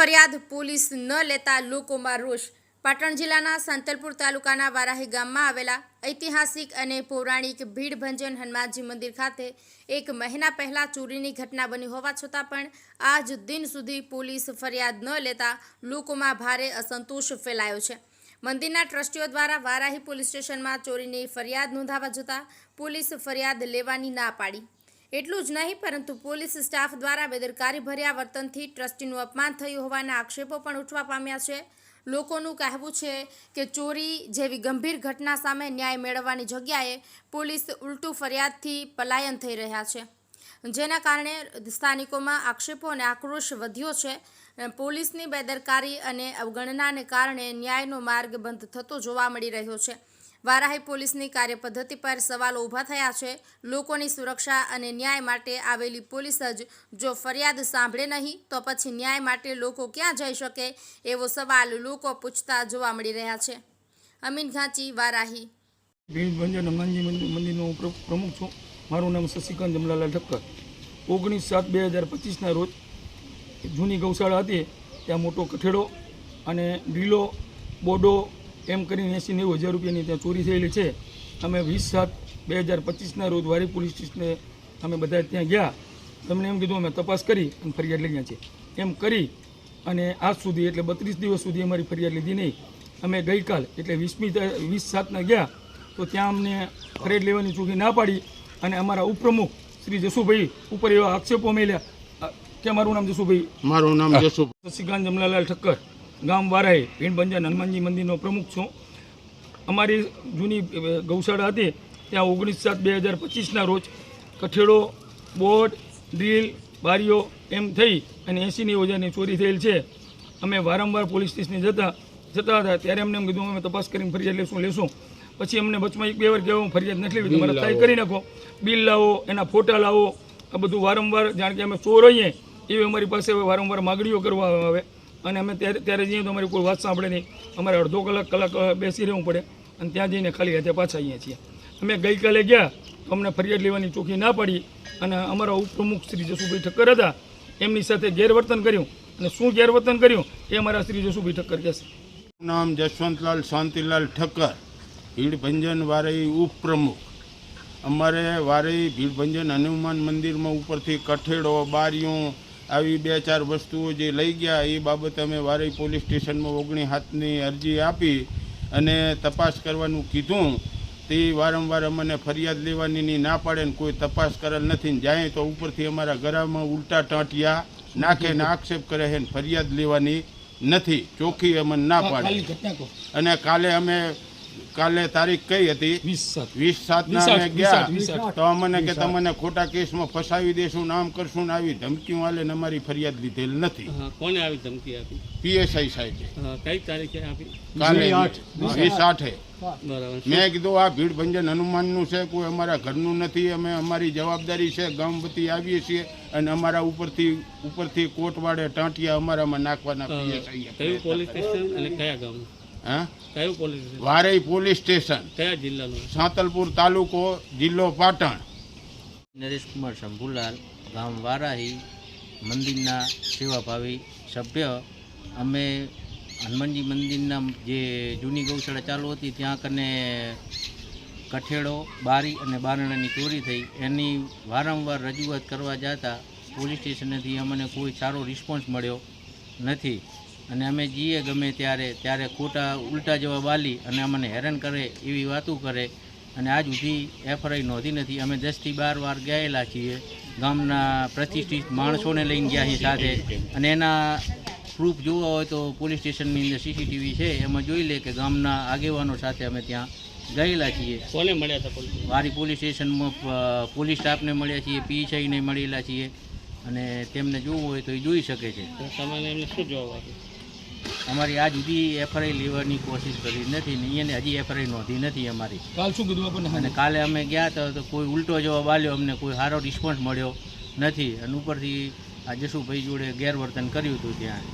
ફરિયાદ પોલીસ ન લેતા લોકોમાં રોષ. પાટણ જિલ્લાના સાંતલપુર તાલુકાના વારાહી ગામમાં આવેલા ઐતિહાસિક અને પૌરાણિક ભીડભંજન હનુમાનજી મંદિર ખાતે એક મહિના પહેલા ચોરીની ઘટના બની હોવા છતાં પણ આજ દિન સુધી પોલીસ ફરિયાદ ન લેતા લોકોમાં ભારે અસંતોષ ફેલાયો છે. મંદિરના ટ્રસ્ટીઓ દ્વારા વારાહી પોલીસ સ્ટેશનમાં ચોરીની ફરિયાદ નોંધાવા જતાં પોલીસ ફરિયાદ લેવાની ના પાડી. એટલું જ નહીં, પરંતુ પોલીસ સ્ટાફ દ્વારા બેદરકારી ભર્યા વર્તનથી ટ્રસ્ટીનું અપમાન થયું હોવાના આક્ષેપો પણ ઉઠવા પામ્યા છે. લોકોનું કહેવું છે કે ચોરી જેવી ગંભીર ઘટના સામે ન્યાય મેળવવાની જગ્યાએ પોલીસ ઉલટું ફરિયાદથી પલાયન થઈ રહ્યા છે. જેના કારણે સ્થાનિકોમાં આક્ષેપો અને આક્રોશ વધ્યો છે. પોલીસની બેદરકારી અને અવગણનાને કારણે ન્યાયનો માર્ગ બંધ થતો જોવા મળી રહ્યો છે. વારાહી પોલીસની કાર્યપદ્ધતિ પર સવાલો ઊભા થયા છે. લોકોની સુરક્ષા અને ન્યાય માટે આવેલી પોલીસ જ જો ફરિયાદ સાંભળે નહીં, તો પછી ન્યાય માટે લોકો ક્યાં જઈ શકે? એવો સવાલ લોકો પૂછતા જોવા મળી રહ્યા છે. અમીન ઘાંચી, વારાહી. મંદિરનો પ્ર- પ્રમુખ છું. મારું નામ શશિકાંત જમલાલાલ ઠક્કર. ઓગણીસ સાત બે હજાર પચીસના રોજ જૂની ગૌશાળા હતી. ત્યાં મોટો કઠેડો અને ઢીલો બોડો એમ કરીને એંસી નેવું હજાર રૂપિયાની ત્યાં ચોરી થયેલી છે. અમે વીસ સાત બે હજાર પચીસના રોજ વારી પોલીસ સ્ટેશને અમે બધા ત્યાં ગયા. તમને એમ કીધું અમે તપાસ કરી અને ફરિયાદ લઈ ગયા છે એમ કરી અને આજ સુધી એટલે બત્રીસ દિવસ સુધી અમારી ફરિયાદ લીધી નહીં. અમે ગઈકાલ એટલે વીસમી વીસ સાતના ગયા તો ત્યાં અમને ફરિયાદ લેવાની ચોખી ના પાડી અને અમારા ઉપપ્રમુખ શ્રી જસુભાઈ ઉપર એવા આક્ષેપો મેળ્યા. કે મારું નામ જસુભાઈ? મારું નામ જસુ શશિકાંત જમલાલાલ ઠક્કર. ગામ વારાએ ભીણભંજન હનુમાનજી મંદિરનો પ્રમુખ છું. અમારી જૂની ગૌશાળા હતી ત્યાં ઓગણીસ સાત બે હજાર પચીસના રોજ કઠેડો બોર્ડ ડ્રીલ બારીઓ એમ થઈ અને એંસીની ઓજાની ચોરી થયેલ છે. અમે વારંવાર પોલીસ સ્ટેશને જતા જતા હતા ત્યારે અમને એમ કીધું અમે તપાસ કરીને ફરિયાદ લેશું લેશું. પછી અમને વચમાં એક બે વાર કહેવું ફરિયાદ નથી લીધી તમારે ટ્રાય કરી નાખો. બિલ લાવો એના ફોટા લાવો આ બધું વારંવાર જાણ કે અમે ચોર હોઈએ એવી અમારી પાસે હવે વારંવાર માગણીઓ કરવા આવે. અને અમે ત્યારે ત્યારે જઈએ તો અમારી કોઈ વાત સાંભળે નહીં. અમારે અડધો કલાક કલાક બેસી રહેવું પડે અને ત્યાં જઈને ખાલી હાથે પાછા અહીંયા છીએ. અમે ગઈકાલે ગયા તો અમને ફરિયાદ લેવાની ચોખ્ખી ના પડી અને અમારા ઉપપ્રમુખ શ્રી જસુભાઈ ઠક્કર હતા. એમની સાથે ગેરવર્તન કર્યું અને શું ગેરવર્તન કર્યું એ અમારા શ્રી જસુભાઈ ઠક્કર કહેશે. નામ જશવંતલાલ શાંતિલાલ ઠક્કર, ભીડભંજન વારઈ ઉપપ્રમુખ. અમારે વારઈ ભીડભંજન હનુમાન મંદિરમાં ઉપરથી કઠેડો, બારીઓ આવી બે ચાર વસ્તુઓ જે લઈ ગયા એ બાબતે અમે વારઈ પોલીસ સ્ટેશનમાં ઓગણી હાથની અરજી આપી અને તપાસ કરવાનું કીધું. તે વારંવાર અમને ફરિયાદ લેવાની ની ના પાડે ને કોઈ તપાસ કરેલ નથી. ને જાય તો ઉપરથી અમારા ઘરમાં ઉલટા ટાંટિયા નાખે ને આક્ષેપ કરે છે ફરિયાદ લેવાની નથી. ચોખ્ખી અમને ના પાડે. અને કાલે અમે કાલે તારીખ કઈ હતી? વીસ સાત. ના અમે ગયા. તો અમને કે તમને ખોટા કેસમાં ફસાવી દેશું નામ કરશું ને આવી ધમકીઓ ને અમારી ફરિયાદ લીધેલ નથી. કોને આવી ધમકી આપી? પીએસઆઈ સાહેબ. કઈ તારીખે આપી? કાલે વીસ આઠે. મેં કીધું આ ભીડ ભંજન હનુમાનનું છે કોઈ અમારા ઘરનું નથી. અમે અમારી જવાબદારી છે ગામ વતી આવીએ છીએ અને અમારા ઉપરથી ઉપરથી કોટવાડે ટાંટિયા અમારામાં નાખવાના પીએસઆઈ કયું પોલીસ સ્ટેશન અને કયા ગામનું? હા? કયું police station? Varai police station. કયા જિલ્લાનું? સાંતલપુર તાલુકો જિલ્લો પાટણ. નરેશકુમાર શંભુલાલ ગામ વારાહી મંદિરના સેવાભાવી સભ્ય. અમે હનુમાનજી મંદિરના જે જૂની ગૌશાળા ચાલુ હતી ત્યાં કને કઠેડો બારી અને બારણાની ચોરી થઈ. એની વારંવાર રજૂઆત કરવા જતા પોલીસ સ્ટેશનેથી અમને કોઈ સારો રિસ્પોન્સ મળ્યો નથી. અને અમે જઈએ ગમે ત્યારે ત્યારે ખોટા ઉલટા જવાબ આલી અને અમને હેરાન કરે એવી વાતો કરે. અને આજ સુધી એફઆઈઆર નોંધી નથી. અમે દસથી બાર વાર ગયેલા છીએ. ગામના પ્રતિષ્ઠિત માણસોને લઈને ગયા છીએ સાથે. અને એના પ્રૂફ જોવા હોય તો પોલીસ સ્ટેશનની અંદર સીસીટીવી છે. એમાં જોઈ લે કે ગામના આગેવાનો સાથે અમે ત્યાં ગયેલા છીએ. કોને મળ્યા હતા વારી પોલીસ સ્ટેશનમાં પોલીસ સ્ટાફને મળ્યા છીએ પીએસઆઈને મળેલા છીએ. અને તેમને જોવું હોય તો એ જોઈ શકે છે. તો તમારે એમને શું જવાબ આપ્યો? અમારી આજ સુધી એફઆઈઆર લેવાની કોશિશ કરી નથી ને એને હજી એફઆઈઆર નોંધી નથી અમારી. કાલ શું કીધું આપણને? અને કાલે અમે ગયા હતા તો કોઈ ઉલટો જવાબ આલ્યો અમને કોઈ સારો રિસ્પોન્સ મળ્યો નથી. અને ઉપરથી આ જશુભાઈ જોડે ગેરવર્તન કર્યું હતું ત્યાં.